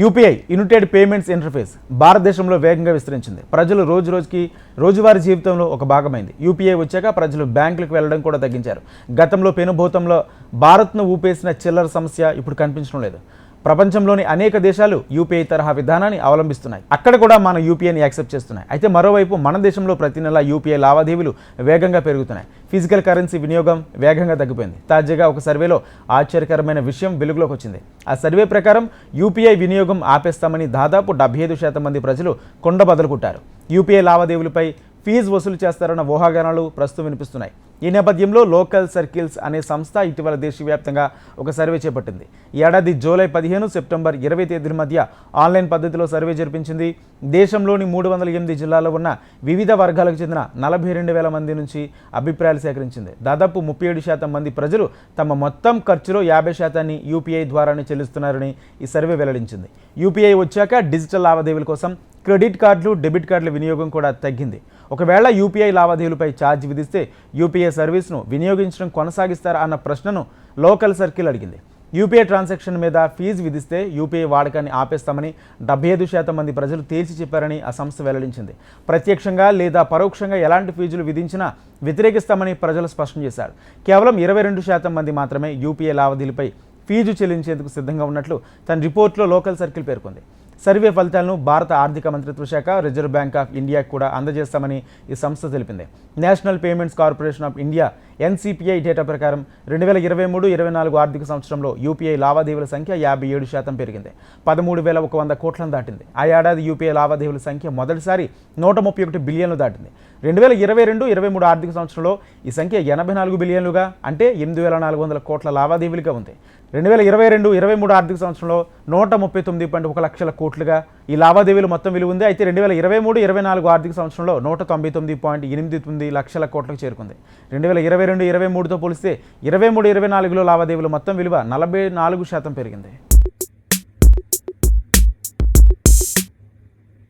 UPI United payments interface భారతదేశంలో వేగంగా విస్తరించింది. ప్రజలు రోజు రోజుకి రోజువారీ జీవితంలో ఒక భాగమైంది. యూపీఐ వచ్చాక ప్రజలు బ్యాంకులకు వెళ్ళడం కూడా తగ్గించారు. గతంలో పెనుభూతంలో భారత్ను ఊపేసిన చిల్లర సమస్య ఇప్పుడు కనిపించడం లేదు. ప్రపంచంలోని అనేక దేశాలు యూపీఐ తరహా విధానాన్ని అవలంబిస్తున్నాయి. అక్కడ కూడా మన యూపీఐని యాక్సెప్ట్ చేస్తున్నాయి. అయితే మరోవైపు మన దేశంలో ప్రతి నెల యూపీఐ లావాదేవీలు వేగంగా పెరుగుతున్నాయి. ఫిజికల్ కరెన్సీ వినియోగం వేగంగా తగ్గిపోయింది. తాజాగా ఒక సర్వేలో ఆశ్చర్యకరమైన విషయం వెలుగులోకి వచ్చింది. ఆ సర్వే ప్రకారం యూపీఐ వినియోగం ఆపేస్తామని దాదాపు డెబ్బై ఐదు శాతం మంది ప్రజలు కొండ బదులుకుంటారు యూపీఐ లావాదేవీలపై ఫీజు వసూలు చేస్తారన్న ఊహాగానాలు ప్రస్తుతం వినిపిస్తున్నాయి. ఈ నేపథ్యంలో లోకల్ సర్కిల్స్ అనే సంస్థ ఇటీవల దేశవ్యాప్తంగా ఒక సర్వే చేపట్టింది. ఈ ఏడాది జూలై పదిహేను సెప్టెంబర్ ఇరవై తేదీల మధ్య ఆన్లైన్ పద్ధతిలో సర్వే జరిపించింది. దేశంలోని మూడు వందల ఎనిమిది జిల్లాల్లో ఉన్న వివిధ వర్గాలకు చెందిన నలభై రెండు వేల మంది నుంచి అభిప్రాయాలు సేకరించింది. దాదాపు ముప్పై ఏడు శాతం మంది ప్రజలు తమ మొత్తం ఖర్చులో యాభై శాతాన్ని యూపీఐ ద్వారానే చెల్లిస్తున్నారని ఈ సర్వే వెల్లడించింది. యూపీఐ వచ్చాక డిజిటల్ లావాదేవీల కోసం క్రెడిట్ కార్డులు డెబిట్ కార్డుల వినియోగం కూడా తగ్గింది. ఒకవేళ యూపీఐ లావాదేవీలపై ఛార్జ్ విధిస్తే యూపీఐ సర్వీస్ను వినియోగించడం కొనసాగిస్తారా అన్న ప్రశ్నను లోకల్ సర్కిల్ అడిగింది. యూపీఐ ట్రాన్సాక్షన్ మీద ఫీజు విధిస్తే యూపీఐ వాడకాన్ని ఆపేస్తామని డెబ్బై ఐదు శాతం మంది ప్రజలు తేల్చి చెప్పారని ఆ సంస్థ వెల్లడించింది. ప్రత్యక్షంగా లేదా పరోక్షంగా ఎలాంటి ఫీజులు విధించినా వ్యతిరేకిస్తామని ప్రజలు స్పష్టం చేశారు. కేవలం ఇరవై రెండు శాతం మంది మాత్రమే యూపీఐ లావాదేవీలపై ఫీజు చెల్లించేందుకు సిద్ధంగా ఉన్నట్లు తన రిపోర్ట్లో లోకల్ సర్కిల్ పేర్కొంది. సర్వే ఫలితాలను భారత ఆర్థిక మంత్రిత్వ శాఖ రిజర్వ్ బ్యాంక్ ఆఫ్ ఇండియాకు కూడా అందజేస్తామని ఈ సంస్థ తెలిపింది. National payments corporation of India NCPI data ప్రకారం రెండు వేల ఇరవై మూడు ఇరవై నాలుగు ఆర్థిక సంవత్సరంలో యూపీఐ లావాదేవీల సంఖ్య యాభై ఏడు శాతం పెరిగింది. పదమూడు వేల ఒక వంద కోట్లను దాటింది. ఆ ఏడాది యూపీఐ లావాదేవీల సంఖ్య మొదటిసారి నూట ముప్పై ఒకటి బిలియన్లు దాటింది. రెండు వేల ఇరవై రెండు ఇరవై మూడు ఆర్థిక సంవత్సరంలో ఈ సంఖ్య ఎనభై నాలుగు బిలియన్లుగా అంటే ఎనిమిది వేల నాలుగు వందల కోట్ల లావాదేవీలుగా ఉంది. రెండు వేల ఇరవై రెండు ఇరవై మూడు ఆర్థిక సంవత్సరంలో నూట ముప్పై తొమ్మిది పాయింట్ ఒక లక్షల కోట్లుగా ఈ లావాదేవీలు మొత్తం విలువ ఉంది అయితే రెండు వేల ఇరవై మూడు ఇరవై నాలుగు ఆర్థిక సంవత్సరంలో నూట తొంభై తొమ్మిది పాయింట్ ఎనిమిది తొమ్మిది లక్షల కోట్లకు చేరుకుంది. రెండు వేల ఇరవై రెండు ఇరవై మూడుతో పోలిస్తే ఇరవై మూడు ఇరవై నాలుగులో లావాదేవీలు మొత్తం విలువ నలభై నాలుగు శాతం పెరిగింది.